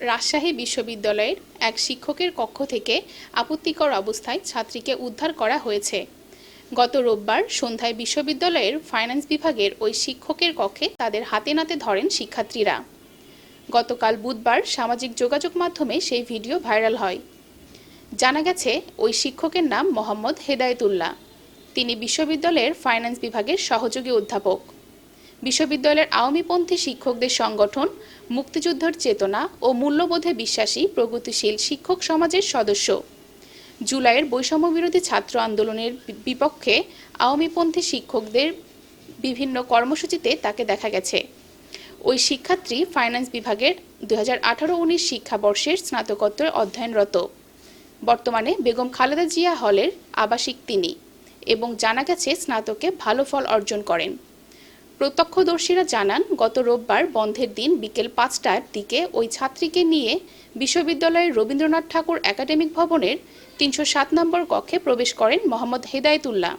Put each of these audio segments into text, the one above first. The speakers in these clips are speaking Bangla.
রাজশাহী বিশ্ববিদ্যালয়ের এক শিক্ষকের কক্ষ থেকে আপত্তিকর অবস্থায় ছাত্রীকে উদ্ধার করা হয়েছে। গত রোববার সন্ধ্যায় বিশ্ববিদ্যালয়ের ফাইন্যান্স বিভাগের ওই শিক্ষকের কক্ষে তাদের হাতে নাতে ধরেন শিক্ষার্থীরা। গতকাল বুধবার সামাজিক যোগাযোগ মাধ্যমে সেই ভিডিও ভাইরাল হয়। জানা গেছে, ওই শিক্ষকের নাম মোহাম্মদ হেদায়েতুল্লাহ। তিনি বিশ্ববিদ্যালয়ের ফাইন্যান্স বিভাগের সহযোগী অধ্যাপক। বিশ্ববিদ্যালয়ের আওয়ামীপন্থী শিক্ষকদের সংগঠন, মুক্তিযুদ্ধের চেতনা ও মূল্যবোধে বিশ্বাসী, প্রগতিশীল শিক্ষক সমাজের সদস্য। জুলাইয়ের বৈষম্য বিরোধী ছাত্র আন্দোলনের বিপক্ষে আওয়ামীপন্থী শিক্ষকদের বিভিন্ন কর্মসূচিতে তাকে দেখা গেছে। ওই শিক্ষার্থী ফাইন্যান্স বিভাগের দু হাজার আঠারো উনিশ শিক্ষাবর্ষের স্নাতকোত্তর অধ্যয়নরত। বর্তমানে বেগম খালেদা জিয়া হলের আবাসিক তিনি এবং জানা গেছে স্নাতকে ভালো ফল অর্জন করেন। প্রত্যক্ষদর্শীরা জানান, গত রোববার বন্ধের দিন বিকেল পাঁচটার দিকে ওই ছাত্রীকে নিয়ে বিশ্ববিদ্যালয়ের রবীন্দ্রনাথ ঠাকুর একাডেমিক ভবনের তিনশো সাত নম্বর কক্ষে প্রবেশ করেন মোহাম্মদ হেদায়তুল্লাহ।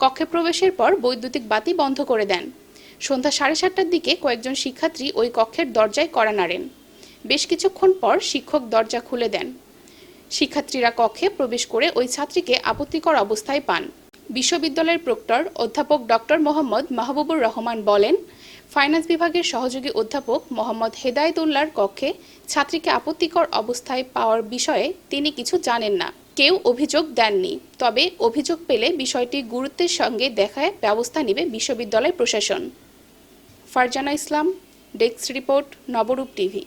কক্ষে প্রবেশের পর বৈদ্যুতিক বাতি বন্ধ করে দেন। সন্ধ্যা সাড়ে সাতটার দিকে কয়েকজন শিক্ষার্থী ওই কক্ষের দরজায় কড়া নাড়েন। বেশ কিছুক্ষণ পর শিক্ষক দরজা খুলে দেন। শিক্ষার্থীরা কক্ষে প্রবেশ করে ওই ছাত্রীকে আপত্তিকর অবস্থায় পান। বিশ্ববিদ্যালয়ের প্রক্টর অধ্যাপক ডক্টর মোহাম্মদ মাহবুবুর রহমান বলেন, ফাইন্যান্স বিভাগের সহযোগী অধ্যাপক মোহাম্মদ হেদায়েতুল্লাহর কক্ষে ছাত্রীকে আপত্তিকর অবস্থায় পাওয়ার বিষয়ে তিনি কিছু জানেন না। কেউ অভিযোগ দেননি, তবে অভিযোগ পেলে বিষয়টি গুরুত্বের সঙ্গে দেখায় ব্যবস্থা নেবে বিশ্ববিদ্যালয় প্রশাসন। Farzana Islam, desk report, Nabarup TV.